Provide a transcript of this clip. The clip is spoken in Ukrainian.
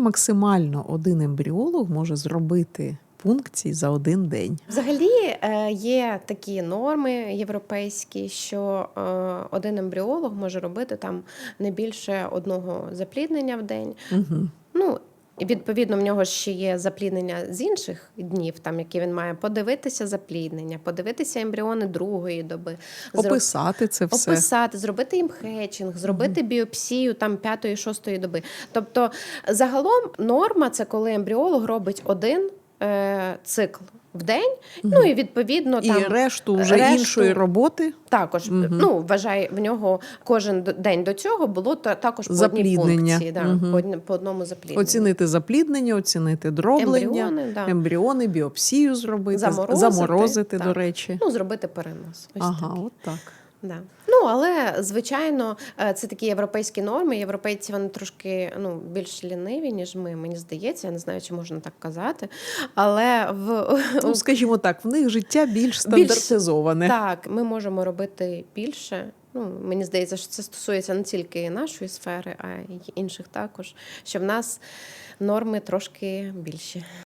максимально один ембріолог може зробити пункцій за один день? Взагалі е, є такі норми європейські, що е, один ембріолог може робити там не більше одного запліднення в день. Угу. Ну, і відповідно в нього ще є запліднення з інших днів, там які він має подивитися запліднення, подивитися ембріони другої доби, Описати це все. описати, зробити їм хетчинг, зробити біопсію там п'ятої, шостої доби. Тобто, загалом норма це коли ембріолог робить один е, цикл в день, ну і відповідно І там решту вже решту- іншої роботи також ну вважає в нього кожен день до цього було та також по одній Запліднення. пункції, да, угу. по одному заплідненню. оцінити запліднення, оцінити дроблення, Ембріони, да. ембріони, біопсію зробити, Заморозити, заморозити так. до речі. Ну, зробити перенос. Ось ага, так. от так. Да. Ну, але звичайно, е, це такі європейські норми. Європейці вони трошки ну, більш ліниві, ніж ми. Мені здається, я не знаю, чи можна так казати. Але в Ну, скажімо так, в них життя більш стандартизоване. так, ми можемо робити більше. Ну, мені здається, що це стосується не тільки нашої сфери, а й інших також. Що в нас норми трошки більші.